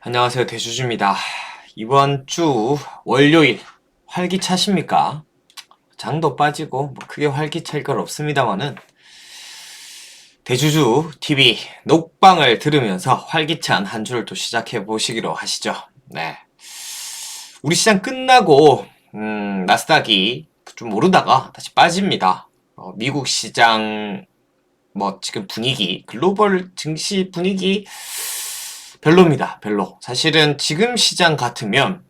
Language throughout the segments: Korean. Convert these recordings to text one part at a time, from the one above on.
안녕하세요. 대주주입니다. 이번 주 월요일 활기차십니까? 장도 빠지고 뭐 크게 활기찰 건 없습니다만은 대주주 TV 녹방을 들으면서 활기찬 한 주를 또 시작해 보시기로 하시죠. 네. 우리 시장 끝나고 음, 나스닥이 좀 오르다가 다시 빠집니다. 어, 미국 시장 뭐 지금 분위기, 글로벌 증시 분위기 별로입니다. 별로. 사실은 지금 시장 같으면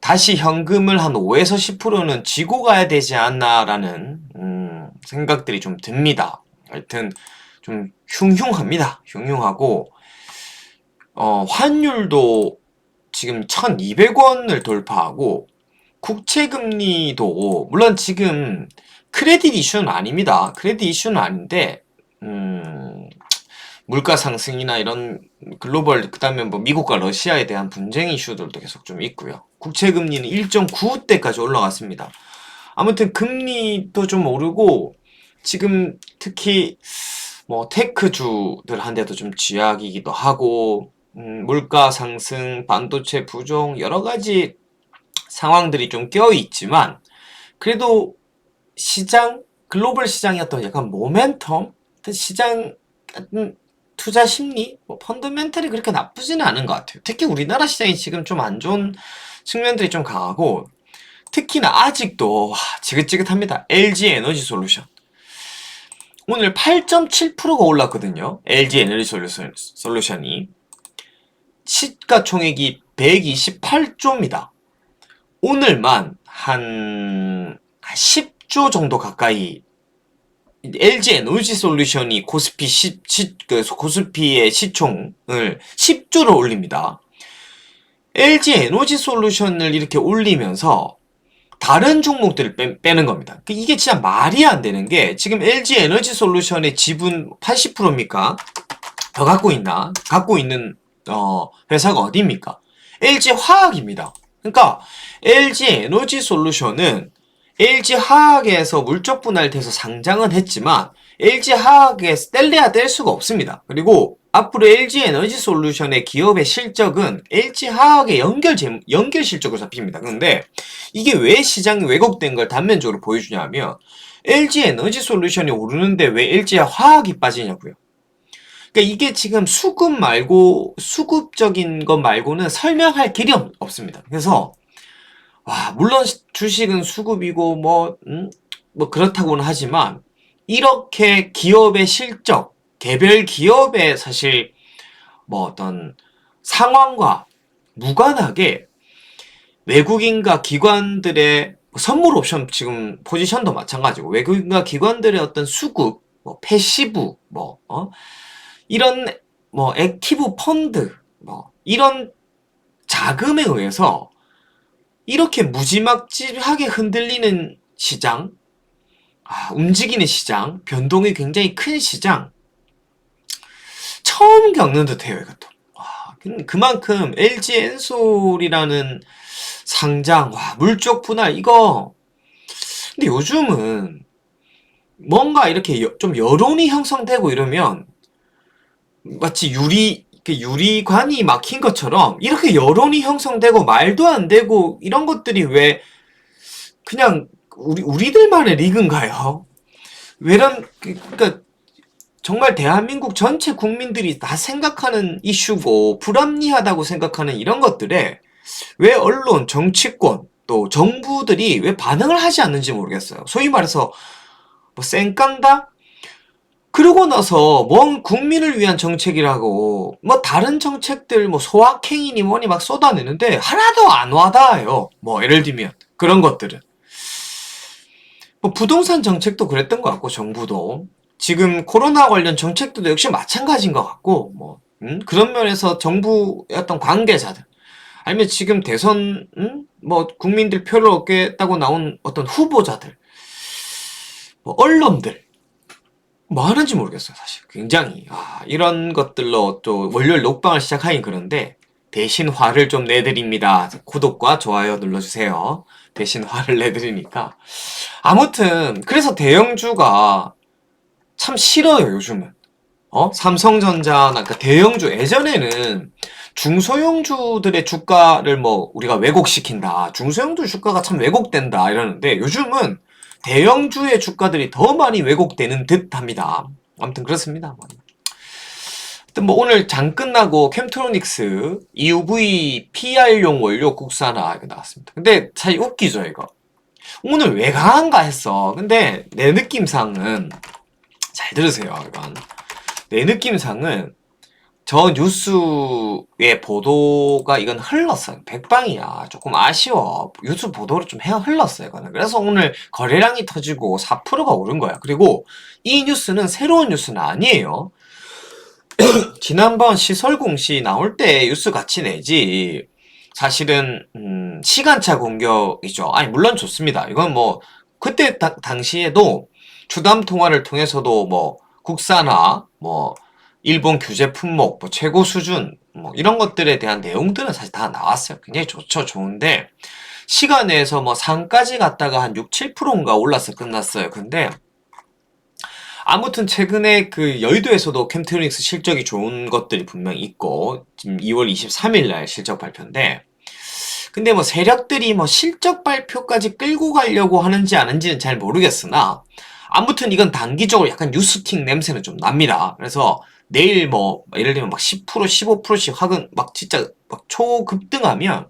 다시 현금을 한 5에서 10%는 쥐고 가야 되지 않나라는 음, 생각들이 좀 듭니다. 하여튼 좀 흉흉합니다. 흉흉하고 어, 환율도 지금 1,200원을 돌파하고 국채 금리도 물론 지금 크레딧 이슈는 아닙니다. 크레딧 이슈는 아닌데 음, 물가 상승이나 이런 글로벌 그다음에 뭐 미국과 러시아에 대한 분쟁 이슈들도 계속 좀 있고요. 국채 금리는 1.95대까지 올라갔습니다. 아무튼 금리도 좀 오르고 지금 특히 뭐 테크주들한테도 좀 쥐약이기도 하고 음, 물가 상승, 반도체 부종 여러 가지 상황들이 좀 껴 있지만 그래도 시장 글로벌 어떤 약간 모멘텀 시장 투자 심리, 뭐 펀더멘털이 그렇게 나쁘지는 않은 것 같아요. 특히 우리나라 시장이 지금 좀 안 좋은 측면들이 좀 강하고 특히나 아직도 와, 지긋지긋합니다. LG 에너지 솔루션. 오늘 8.7%가 올랐거든요. LG 에너지 솔루션, 솔루션이. 시가총액이 128조입니다. 오늘만 한 10조 정도 가까이 LG 에너지 솔루션이 코스피 시, 시, 그 코스피의 시총을 10조를 올립니다. LG 에너지 솔루션을 이렇게 올리면서 다른 종목들을 빼, 빼는 겁니다. 그 이게 진짜 말이 안 되는 게 지금 LG 에너지 솔루션의 지분 80%입니까? 더 갖고 있나? 갖고 있는 어, 회사가 어디입니까? LG 화학입니다. 그러니까 LG 에너지 솔루션은 LG 화학에서 물적 분할돼서 상장은 했지만 LG 화학에 뗄래야 뗄 수가 없습니다. 그리고 앞으로 LG 에너지 솔루션의 기업의 실적은 LG 화학의 연결 재 연결 실적으로 잡힙니다. 그런데 이게 왜 시장이 왜곡된 걸 단면적으로 보여주냐면 LG 에너지 솔루션이 오르는데 왜 LG 화학이 빠지냐고요. 그러니까 이게 지금 수급 말고 수급적인 것 말고는 설명할 길이 없, 없습니다. 그래서 와, 물론 주식은 수급이고 뭐, 음, 뭐 그렇다고는 하지만 이렇게 기업의 실적, 개별 기업의 사실 뭐 어떤 상황과 무관하게 외국인과 기관들의 선물 옵션 지금 포지션도 마찬가지고 외국인과 기관들의 어떤 수급, 뭐 패시브, 뭐 어? 이런 뭐 액티브 펀드, 뭐 이런 자금에 의해서 이렇게 무지막지하게 흔들리는 시장, 아, 움직이는 시장, 변동이 굉장히 큰 시장, 처음 겪는 듯해요, 이것도. 와, 그만큼 LG 엔솔이라는 상장, 와, 물적 분할, 이거. 근데 요즘은 뭔가 이렇게 여, 좀 여론이 형성되고 이러면 마치 유리, 유리관이 막힌 것처럼 이렇게 여론이 형성되고 말도 안 되고 이런 것들이 왜 그냥 우리, 우리들만의 리그인가요? 왜란, 그니까 정말 대한민국 전체 국민들이 다 생각하는 이슈고 불합리하다고 생각하는 이런 것들에 왜 언론, 정치권, 또 정부들이 왜 반응을 하지 않는지 모르겠어요. 소위 말해서 뭐 쌩깐다? 그러고 나서 뭔 국민을 위한 정책이라고 뭐 다른 정책들 뭐 소확행이니 뭐니 막 쏟아내는데 하나도 안 와닿아요. 뭐 예를 들면 그런 것들은 뭐 부동산 정책도 그랬던 것 같고 정부도 지금 코로나 관련 정책도 역시 마찬가지인 것 같고 뭐 음? 그런 면에서 정부의 어떤 관계자들 아니면 지금 대선 음? 뭐 국민들 표를 얻겠다고 나온 어떤 후보자들 뭐 언론들 뭐 하는지 모르겠어요, 사실. 굉장히. 아, 이런 것들로 또 월요일 녹방을 시작하긴 그런데 대신 화를 좀 내드립니다. 구독과 좋아요 눌러주세요. 대신 화를 내드리니까. 아무튼, 그래서 대형주가 참 싫어요, 요즘은. 어? 삼성전자나 그 대형주, 예전에는 중소형주들의 주가를 뭐 우리가 왜곡시킨다. 중소형주 주가가 참 왜곡된다 이러는데 요즘은 대형주의 주가들이 더 많이 왜곡되는 듯 합니다. 아무튼 그렇습니다. 뭐 오늘 장 끝나고 캠트로닉스 EUV PR용 원료 국산화 이거 나왔습니다. 근데 사실 웃기죠 이거. 오늘 왜 강한가 했어. 근데 내 느낌상은 잘 들으세요 이건. 내 느낌상은 저 뉴스의 보도가 이건 흘렀어요. 백방이야. 조금 아쉬워. 뉴스 보도를 좀 해, 흘렀어요. 이거는. 그래서 오늘 거래량이 터지고 4%가 오른 거야. 그리고 이 뉴스는 새로운 뉴스는 아니에요. 지난번 시설 공시 나올 때 뉴스 같이 내지. 사실은 음, 시간차 공격이죠. 아니 물론 좋습니다. 이건 뭐 그때 다, 당시에도 추담 통화를 통해서도 뭐 국산화, 뭐 일본 규제 품목, 뭐 최고 수준, 뭐 이런 것들에 대한 내용들은 사실 다 나왔어요. 굉장히 좋죠, 좋은데 시간 내에서 뭐 상까지 갔다가 한 6, 7%인가 올라서 끝났어요. 근데 아무튼 최근에 그 여의도에서도 캠트로닉스 실적이 좋은 것들이 분명히 있고 지금 2월 23일 날 실적 발표인데 근데 뭐 세력들이 뭐 실적 발표까지 끌고 가려고 하는지 아닌지는 잘 모르겠으나 아무튼 이건 단기적으로 약간 뉴스팅 냄새는 좀 납니다. 그래서 내일 뭐 예를 들면 막 10% 15%씩 확은 막 진짜 막 초급등하면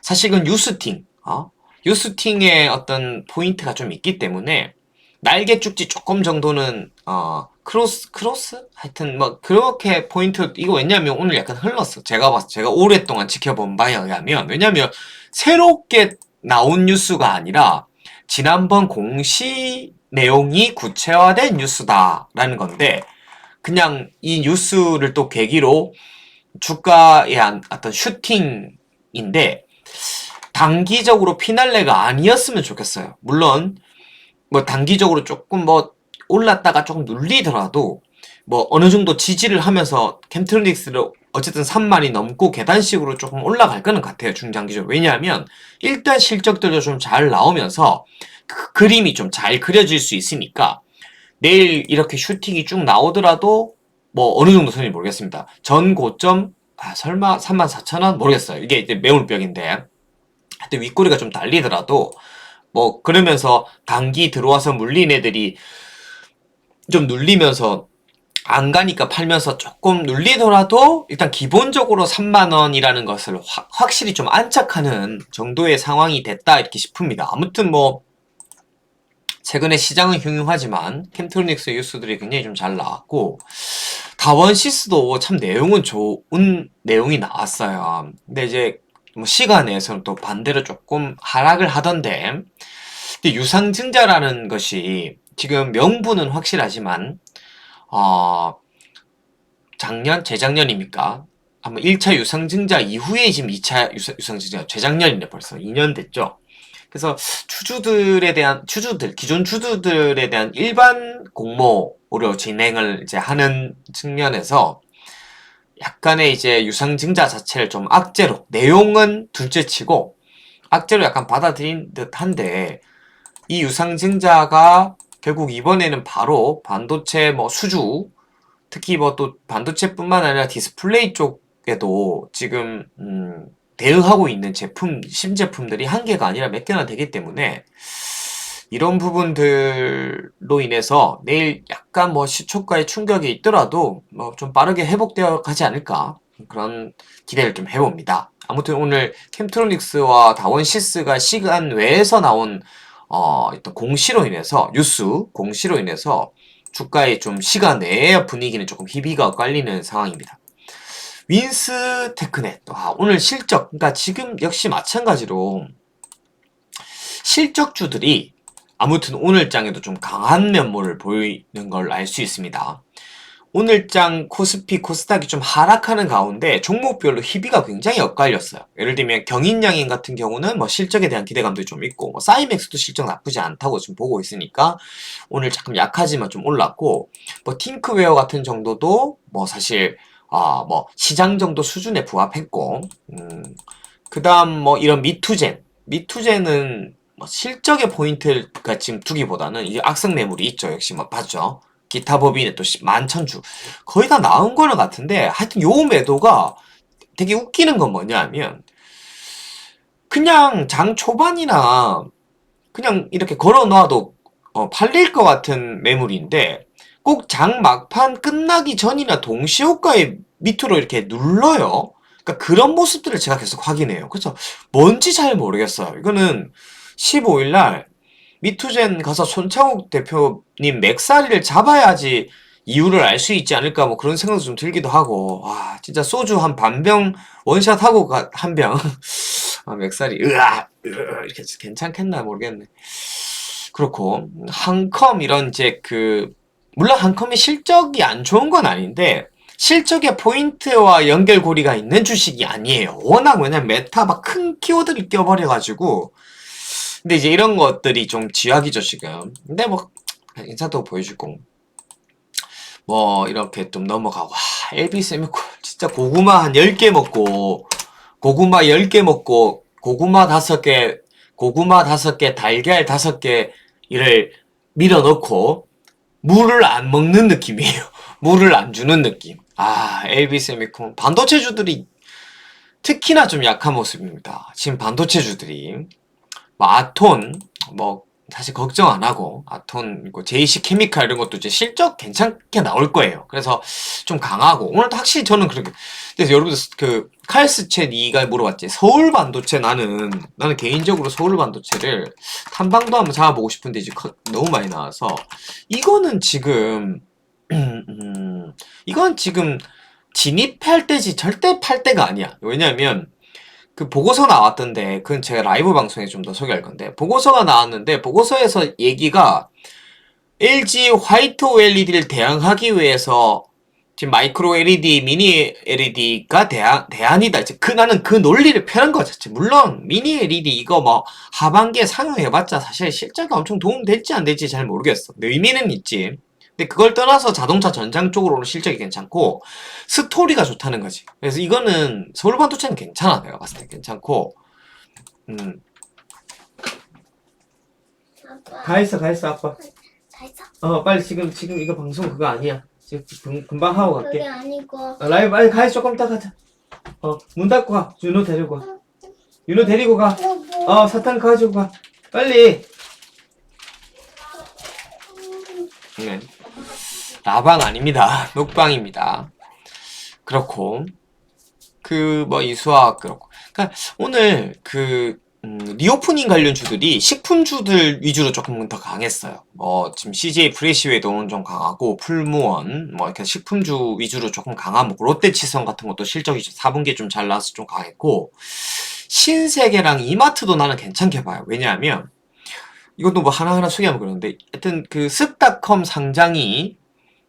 사실 은 뉴스팅 어? 뉴스팅의 어떤 포인트가 좀 있기 때문에 날개 쭉지 조금 정도는 어 크로스 크로스 하여튼 뭐 그렇게 포인트 이거 왜냐면 오늘 약간 흘렀어 제가 봤어 제가 오랫동안 지켜본 바에 의하면 왜냐면 새롭게 나온 뉴스가 아니라 지난번 공시 내용이 구체화된 뉴스다라는 건데 그냥 이 뉴스를 또 계기로 주가의 어떤 슈팅인데 단기적으로 피날레가 아니었으면 좋겠어요. 물론 뭐 단기적으로 조금 뭐 올랐다가 조금 눌리더라도 뭐 어느 정도 지지를 하면서 캠트로닉스를 어쨌든 3만이 넘고 계단식으로 조금 올라갈 거는 같아요 중장기적으로 왜냐하면 일단 실적들도 좀 잘 나오면서 그 그림이 좀 잘 그려질 수 있으니까 내일 이렇게 슈팅이 쭉 나오더라도 뭐 어느 정도 선인지 모르겠습니다. 전 고점 아, 설마 34,000원 모르겠어요. 이게 이제 매울벽인데 하여튼 윗꼬리가 좀 달리더라도 뭐 그러면서 단기 들어와서 물린 애들이 좀 눌리면서 안 가니까 팔면서 조금 눌리더라도 일단 기본적으로 3만 원이라는 것을 화, 확실히 좀 안착하는 정도의 상황이 됐다 이렇게 싶습니다. 아무튼 뭐 최근에 시장은 흉흉하지만 캠트로닉스 뉴스들이 굉장히 좀 잘 나왔고 다원시스도 참 내용은 좋은 내용이 나왔어요. 근데 이제 뭐 시간에서는 또 반대로 조금 하락을 하던데 유상증자라는 것이 지금 명분은 확실하지만 어 작년 재작년입니까? 아마 1차 유상증자 이후에 지금 2차 유상증자 재작년인데 벌써 2년 됐죠. 그래서 주주들에 대한 주주들 기존 주주들에 대한 일반 공모로 진행을 이제 하는 측면에서 약간의 이제 유상증자 자체를 좀 악재로 내용은 둘째치고 악재로 약간 받아들인 듯한데 이 유상증자가 결국 이번에는 바로 반도체 뭐 수주 특히 뭐 또 반도체뿐만 아니라 디스플레이 쪽에도 지금 음 대응하고 있는 제품, 신제품들이 한 개가 아니라 몇 개나 되기 때문에 이런 부분들로 인해서 내일 약간 뭐 시초가의 충격이 있더라도 뭐 좀 빠르게 회복되어 가지 않을까 그런 기대를 좀 해봅니다. 아무튼 오늘 캠트로닉스와 다원시스가 시간 외에서 나온 어, 어떤 공시로 인해서 뉴스 공시로 인해서 주가의 좀 시간 내의 분위기는 조금 희비가 엇갈리는 상황입니다. 윈스 테크넷. 아, 오늘 실적. 그러니까 지금 역시 마찬가지로 실적주들이 아무튼 오늘 장에도 좀 강한 면모를 보이는 걸 알 수 있습니다. 오늘 장 코스피, 코스닥이 좀 하락하는 가운데 종목별로 희비가 굉장히 엇갈렸어요. 예를 들면 경인양인 같은 경우는 뭐 실적에 대한 기대감도 좀 있고 뭐 사이맥스도 실적 나쁘지 않다고 지금 보고 있으니까 오늘 조금 약하지만 좀 올랐고 뭐 팅크웨어 같은 정도도 뭐 사실 아, 뭐 시장 정도 수준에 부합했고, 음, 그 다음 뭐 이런 미투젠, 미투젠은 뭐 실적의 포인트가 지금 두기보다는 이제 악성 매물이 있죠. 역시 뭐 봤죠. 기타 법인에 또 만천주 거의 다 나온 거는 같은데 하여튼 요 매도가 되게 웃기는 건 뭐냐 하면 그냥 장 초반이나 그냥 이렇게 걸어 놔도 어, 팔릴 것 같은 매물인데 꼭 장 막판 끝나기 전이나 동시효과에 밑으로 이렇게 눌러요. 그러니까 그런 모습들을 제가 계속 확인해요. 그래서 뭔지 잘 모르겠어요. 이거는 15일 날 미투젠 가서 손창욱 대표님 맥사리를 잡아야지 이유를 알 수 있지 않을까 뭐 그런 생각도 좀 들기도 하고 와 진짜 소주 한 반병 원샷 하고 한병 아, 맥살이 으아 으아, 이렇게 괜찮겠나 모르겠네. 그렇고 한컴 이런 이제 그 물론 한컴이 실적이 안 좋은 건 아닌데 실적의 포인트와 연결고리가 있는 주식이 아니에요. 워낙 왜냐면 메타 막 큰 키워드를 껴버려가지고 근데 이제 이런 것들이 좀 지약이죠 지금. 근데 뭐 인사도 보여주고 뭐 이렇게 좀 넘어가고 와 LB 세미콜 진짜 고구마 한 10개 먹고 고구마 10개 먹고 고구마 5개 고구마 5개 달걀 5개 이를 밀어 넣고 물을 안 먹는 느낌이에요. 물을 안 주는 느낌. 아, LB 세미콘 반도체주들이 특히나 좀 약한 모습입니다. 지금 반도체주들이 뭐 아톤 뭐 사실 걱정 안 하고 아톤 뭐 JC 케미칼 이런 것도 이제 실적 괜찮게 나올 거예요. 그래서 좀 강하고 오늘도 확실히 저는 그렇게 그래서 여러분들 그 칼스챗 2가 물어봤지 서울 반도체 나는 나는 개인적으로 서울 반도체를 탐방도 한번 잡아보고 싶은데 이제 커- 너무 많이 나와서 이거는 지금 음, 이건 지금 진입할 때지 절대 팔 때가 아니야. 왜냐면 그 보고서 나왔던데 그건 제가 라이브 방송에 좀 더 소개할 건데 보고서가 나왔는데 보고서에서 얘기가 LG 화이트 OLED를 대항하기 위해서 지금 마이크로 LED, 미니 LED가 대안, 대안이다. 이제 그 나는 그 논리를 펴는 거죠. 물론 미니 LED 이거 뭐 하반기에 상용해봤자 사실 실적이 엄청 도움 될지 안 될지 잘 모르겠어. 근데 의미는 있지. 근데 그걸 떠나서 자동차 전장 쪽으로는 실적이 괜찮고 스토리가 좋다는 거지. 그래서 이거는 서울 반도체는 괜찮아 내가 봤을 때 괜찮고 음. 가 있어 가 있어 아빠. 다 있어? 어 빨리 지금 지금 이거 방송 그거 아니야. 지금 금, 금방 하고 그게 갈게. 아니고 어, 라이브 빨리 가 있어 조금 이따 가자. 어문 닫고 가. 윤호 데리고 가. 윤호 데리고 가. 뭐, 어 사탕 가지고 가. 빨리. 네. 라방 아닙니다. 녹방입니다. 그렇고 그 뭐 이수학 그렇고. 그러니까 오늘 그 음, 리오프닝 관련 주들이 식품주들 위주로 조금 더 강했어요. 뭐 지금 CJ 프레시웨이도 좀 강하고 풀무원 뭐 이렇게 식품주 위주로 조금 강하고 롯데치성 같은 것도 실적이 4분기에 좀 잘 나와서 좀 강했고 신세계랑 이마트도 나는 괜찮게 봐요. 왜냐하면 이것도 뭐 하나하나 소개하면 그러는데 하여튼 그 습닷컴 상장이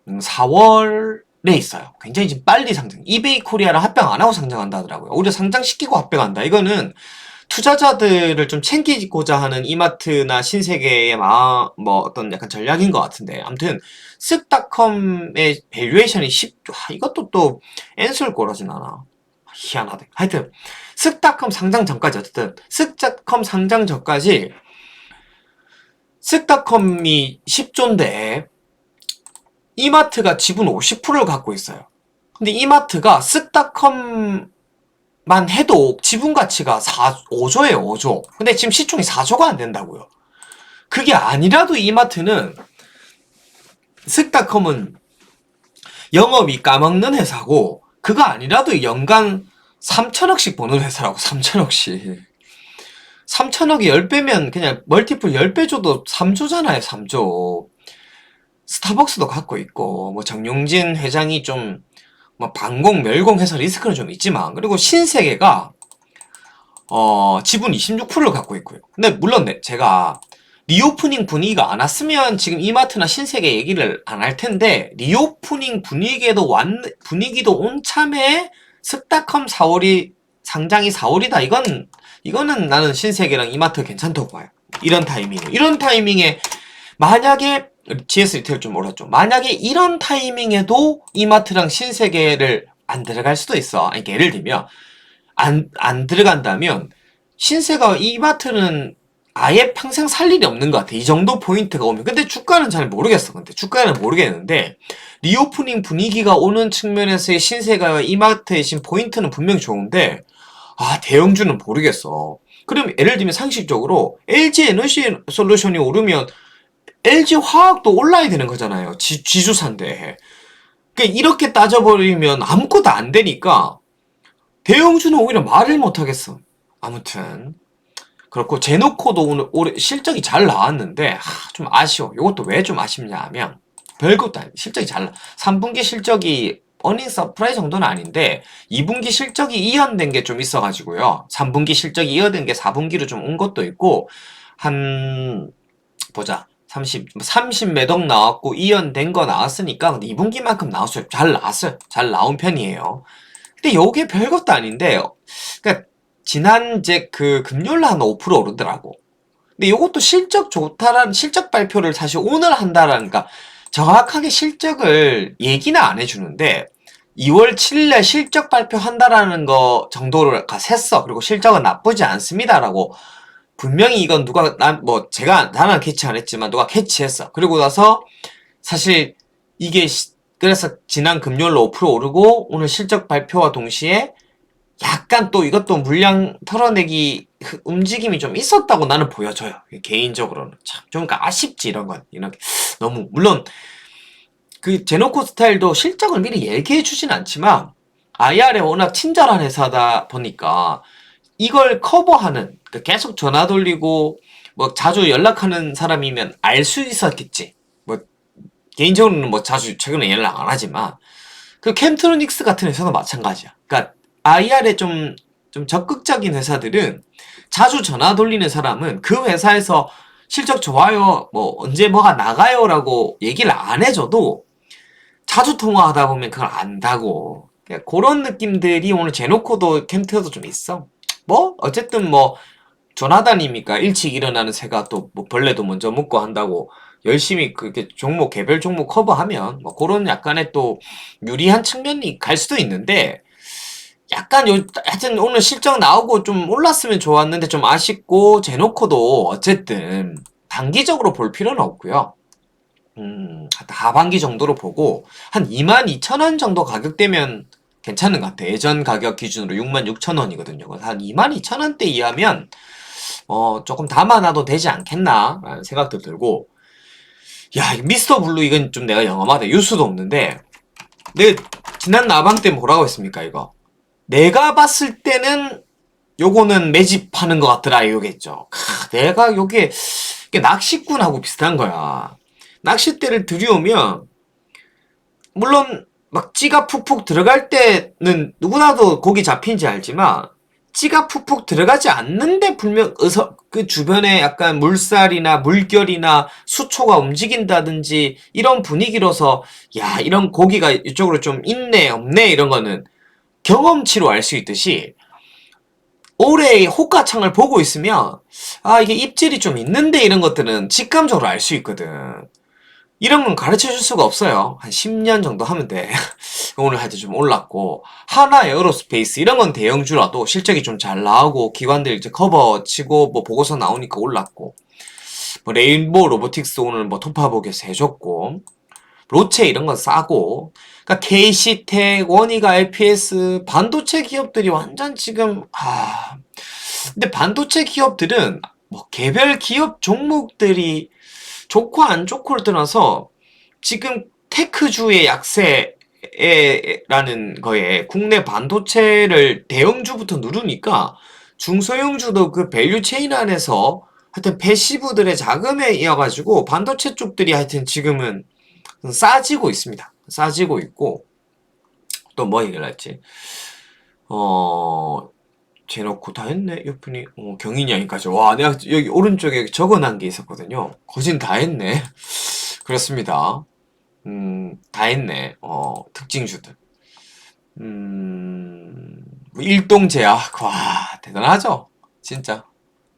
4월에 있어요. 굉장히 지금 빨리 상장. 이베이 코리아랑 합병 안 하고 상장한다 하더라고요. 오히려 상장시키고 합병한다. 이거는 투자자들을 좀 챙기고자 하는 이마트나 신세계의 마, 뭐 어떤 약간 전략인 것 같은데. 아무튼 습닷컴의 밸류에이션이 10, 아, 이것도 또 엔솔 꼬라진 않아. 희한하다. 하여튼 습닷컴 상장 전까지 어쨌든 습닷컴 상장 전까지 쓱닷컴이 10조인데 이마트가 지분 50%를 갖고 있어요. 근데 이마트가 쓱닷컴만 해도 지분 가치가 4, 5조예요, 5조. 근데 지금 시총이 4조가 안 된다고요. 그게 아니라도 이마트는 쓱닷컴은 영업이 까먹는 회사고 그거 아니라도 연간 3천억씩 버는 회사라고 3천억씩. 3천억이 10배면 그냥 멀티플 10배 줘도 3조잖아요, 3조. 스타벅스도 갖고 있고, 뭐 정용진 회장이 좀, 뭐 반공, 멸공 해서 리스크는 좀 있지만, 그리고 신세계가, 어, 지분 26%를 갖고 있고요. 근데 물론 네, 제가 리오프닝 분위기가 안 왔으면 지금 이마트나 신세계 얘기를 안 할 텐데, 리오프닝 분위기에도 완, 분위기도 온 참에 습닷컴 4월이, 상장이 4월이다. 이건 이거는 나는 신세계랑 이마트 괜찮다고 봐요. 이런 타이밍에. 이런 타이밍에 만약에 GS 리테일 좀 몰랐죠. 만약에 이런 타이밍에도 이마트랑 신세계를 안 들어갈 수도 있어. 아니, 예를 들면 안, 안 들어간다면 신세가 이마트는 아예 평생 살 일이 없는 것 같아. 이 정도 포인트가 오면. 근데 주가는 잘 모르겠어. 근데 주가는 모르겠는데 리오프닝 분위기가 오는 측면에서의 신세가 이마트의 신 포인트는 분명히 좋은데 아 대형주는 모르겠어. 그럼 예를 들면 상식적으로 LG 에너지 솔루션이 오르면 LG 화학도 올라야 되는 거잖아요. 지, 지주사인데. 그러니까 이렇게 따져버리면 아무것도 안 되니까 대형주는 오히려 말을 못 하겠어. 아무튼 그렇고 제노코도 오늘 올해 실적이 잘 나왔는데 하, 좀 아쉬워. 이것도 왜 좀 아쉽냐 하면 별것도 아니 실적이 잘 나. 3분기 실적이 어닝 서프라이즈 정도는 아닌데 2분기 실적이 이연된 게 좀 있어가지고요. 3분기 실적이 이연된 게 4분기로 좀 온 것도 있고 한 보자. 30, 30 매덕 나왔고 이연된 거 나왔으니까 근데 2분기만큼 나왔어요. 잘 나왔어요. 잘 나온 편이에요. 근데 요게 별것도 아닌데 그러니까 지난 이제 그 금요일 한5% 오르더라고. 근데 요것도 실적 좋다라는 실적 발표를 사실 오늘 한다라는 그러니까 정확하게 실적을 얘기는 안 해주는데 2월 7일에 실적 발표한다라는 거 정도를 가 셌어. 그리고 실적은 나쁘지 않습니다라고 분명히 이건 누가 난뭐 제가 나는 캐치 안 했지만 누가 캐치했어. 그리고 나서 사실 이게 시- 그래서 지난 금요일로 5% 오르고 오늘 실적 발표와 동시에 약간 또 이것도 물량 털어내기 그 움직임이 좀 있었다고 나는 보여져요. 개인적으로는 참 좀 아쉽지 이런 건 이렇게 너무 물론 그 제노코 스타일도 실적을 미리 얘기해 주진 않지만 IR에 워낙 친절한 회사다 보니까 이걸 커버하는 그 계속 전화 돌리고 뭐 자주 연락하는 사람이면 알 수 있었겠지. 뭐 개인적으로는 뭐 자주 최근에 연락 안 하지만 그 캠트로닉스 같은 회사도 마찬가지야. 그러니까 IR에 좀, 좀 적극적인 회사들은 자주 전화 돌리는 사람은 그 회사에서 실적 좋아요, 뭐 언제 뭐가 나가요라고 얘기를 안 해줘도 자주 통화하다 보면 그걸 안다고. 그러니까 그런 느낌들이 오늘 제노코도 캠트도 좀 있어. 뭐 어쨌든 뭐 조나단이니까 일찍 일어나는 새가 또 뭐 벌레도 먼저 먹고 한다고 열심히 그렇게 종목 개별 종목 커버하면 뭐 그런 약간의 또 유리한 측면이 갈 수도 있는데 약간 요 하여튼 오늘 실적 나오고 좀 올랐으면 좋았는데 좀 아쉽고 제노코도 어쨌든 단기적으로 볼 필요는 없고요. 음, 하반기 정도로 보고 한 22,000원 정도 가격대면 괜찮은 것 같아. 예전 가격 기준으로 66,000원이거든요. 그래서 한 22,000원대 이하면 어, 조금 담아놔도 되지 않겠나 라는 생각도 들고 야, 이 미스터 블루 이건 좀 내가 영험하다. 유수도 없는데 내가 지난 나방 때 뭐라고 했습니까, 이거? 내가 봤을 때는 요거는 매집하는 것 같더라 이거겠죠. 크, 내가 요게 낚시꾼하고 비슷한 거야. 낚싯대를 들여오면 물론 막 찌가 푹푹 들어갈 때는 누구나도 고기 잡힌지 알지만 찌가 푹푹 들어가지 않는데 분명 어서 그 주변에 약간 물살이나 물결이나 수초가 움직인다든지 이런 분위기로서 야 이런 고기가 이쪽으로 좀 있네 없네 이런 거는 경험치로 알 수 있듯이 올해 호가창을 보고 있으면 아 이게 입질이 좀 있는데 이런 것들은 직감적으로 알 수 있거든. 이런 건 가르쳐 줄 수가 없어요. 한 10년 정도 하면 돼. 오늘 하여튼 좀 올랐고. 하나 에어로스페이스 이런 건 대형주라도 실적이 좀 잘 나오고 기관들 이제 커버 치고 뭐 보고서 나오니까 올랐고. 뭐 레인보우 로보틱스 오늘 뭐 토파복에서 해줬고. 로체 이런 건 싸고. 그러니까 KC텍, 원희가 LPS 반도체 기업들이 완전 지금 아 근데 반도체 기업들은 뭐 개별 기업 종목들이 좋고 안 좋고를 떠나서 지금 테크주의 약세라는 거에 국내 반도체를 대형주부터 누르니까 중소형주도 그 밸류 체인 안에서 하여튼 패시브들의 자금에 이어가지고 반도체 쪽들이 하여튼 지금은 싸지고 있습니다. 싸지고 있고 또 뭐 얘기를 했지? 어 제놓고 다 했네 옆분이 어, 경인이 형까지 와 내가 여기 오른쪽에 적어놓은 게 있었거든요. 거진 다 했네. 그렇습니다. 음, 다 했네. 어, 특징주들. 음, 뭐 일동제약, 와, 대단하죠? 진짜.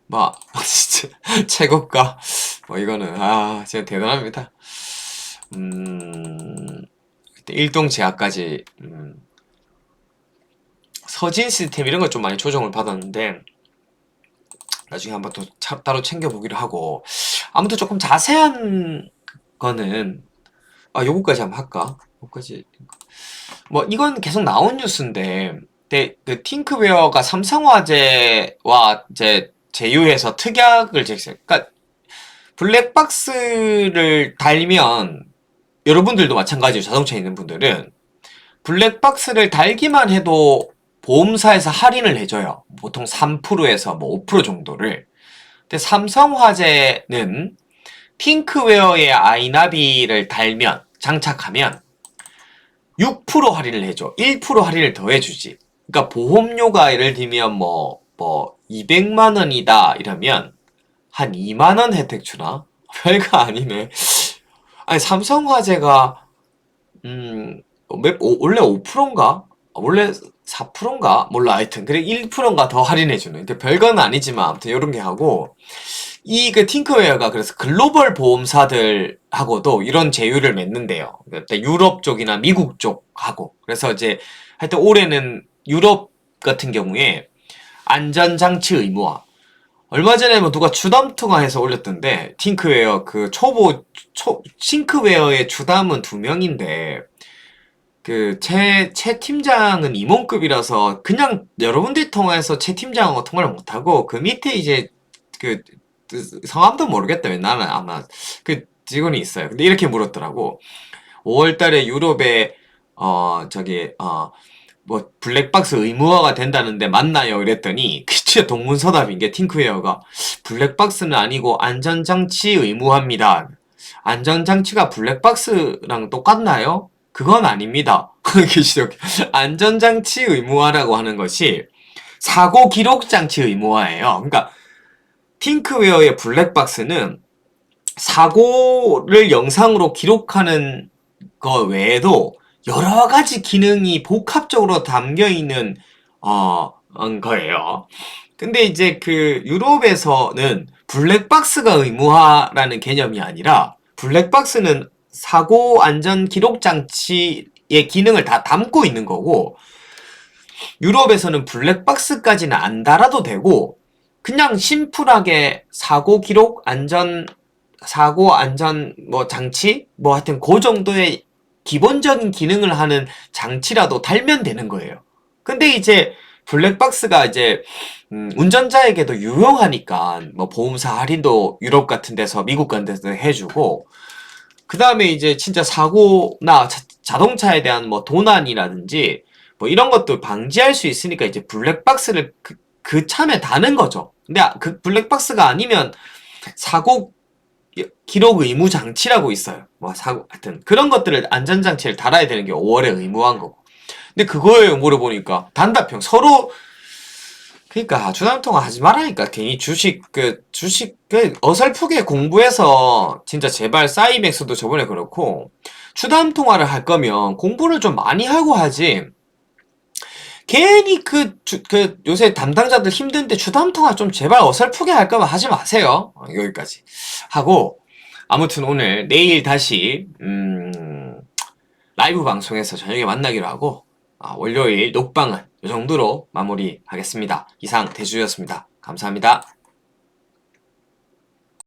뭐, 진짜, 최고가. 뭐, 이거는, 아, 진짜 대단합니다. 음, 일동 제약까지, 음, 서진 시스템 이런 거좀 많이 조정을 받았는데, 나중에 한번 또 차- 따로 챙겨보기로 하고 아무튼 조금 자세한 거는 아 요거까지 한번 할까? 요거까지 뭐 이건 계속 나온 뉴스인데 근데 그 팅크웨어가 삼성화재와 이제 제휴해서 특약을 제시해. 그러니까 블랙박스를 달면 여러분들도 마찬가지로 자동차에 있는 분들은 블랙박스를 달기만 해도 보험사에서 할인을 해줘요. 보통 3%에서 뭐 5% 정도를. 근데 삼성화재는 핑크웨어의 아이나비를 달면, 장착하면 6% 할인을 해줘. 1% 할인을 더 해주지. 그러니까 보험료가 예를 들면 뭐, 뭐, 200만 원이다 이러면 한 2만 원 혜택 주나? 별거 아니네. 아니, 삼성화재가, 음, 몇, 오- 원래 5%인가? 원래 4%인가? 몰라, 하여튼. 그래, 1%인가 더 할인해주는. 근데 별건 아니지만, 아무튼 요런 게 하고, 이 그 팅크웨어가 그래서 글로벌 보험사들하고도 이런 제휴를 맺는데요. 그러니까 유럽 쪽이나 미국 쪽하고. 그래서 이제 하여튼 올해는 유럽 같은 경우에 안전장치 의무화. 얼마 전에 뭐 누가 주담 통화해서 올렸던데 팅크웨어 그 초보 초 팅크웨어의 주담은 두 명인데 그최 최 팀장은 임원급이라서 그냥 여러분들이 통화해서 최 팀장하고 통화를 못 하고 그 밑에 이제 그, 그 성함도 모르겠다. 왜 나는 아마 그 직원이 있어요. 근데 이렇게 물었더라고. 5월 달에 유럽에 어 저기 어 뭐 블랙박스 의무화가 된다는데 맞나요? 이랬더니 그 진짜 동문서답인 게 팅크웨어가 블랙박스는 아니고 안전장치 의무화입니다. 안전장치가 블랙박스랑 똑같나요? 그건 아닙니다. 안전장치 의무화라고 하는 것이 사고 기록 장치 의무화예요. 그러니까 팅크웨어의 블랙박스는 사고를 영상으로 기록하는 거 외에도 여러 가지 기능이 복합적으로 담겨 있는 어, 음, 거예요. 근데 이제 그 유럽에서는 블랙박스가 의무화라는 개념이 아니라 블랙박스는 사고 안전 기록 장치의 기능을 다 담고 있는 거고 유럽에서는 블랙박스까지는 안 달아도 되고 그냥 심플하게 사고 기록 안전 사고 안전 뭐 장치 뭐 하여튼 그 정도의 기본적인 기능을 하는 장치라도 달면 되는 거예요. 근데 이제 블랙박스가 이제 음, 운전자에게도 유용하니까 뭐 보험사 할인도 유럽 같은 데서 미국 같은 데서 해주고 그 다음에 이제 진짜 사고나 자, 동차에 대한 뭐 도난이라든지 뭐 이런 것도 방지할 수 있으니까 이제 블랙박스를 그, 그 참에 다는 거죠. 근데 아- 그 블랙박스가 아니면 사고 기록 의무 장치라고 있어요. 뭐 사고 하여튼 그런 것들을 안전 장치를 달아야 되는 게 5월에 의무한 거고. 근데 그거에 물어보니까 단답형 서로 그러니까 주담 통화 하지 말라니까 괜히 주식 그 주식 그 어설프게 공부해서 진짜 제발 사이맥스도 저번에 그렇고 주담 통화를 할 거면 공부를 좀 많이 하고 하지. 괜히 그, 주, 그, 요새 담당자들 힘든데 주담 통화 좀 제발 어설프게 할 거면 하지 마세요. 어, 여기까지. 하고, 아무튼 오늘, 내일 다시, 음, 라이브 방송에서 저녁에 만나기로 하고, 아, 월요일 녹방은 이 정도로 마무리하겠습니다. 이상 대주였습니다. 감사합니다.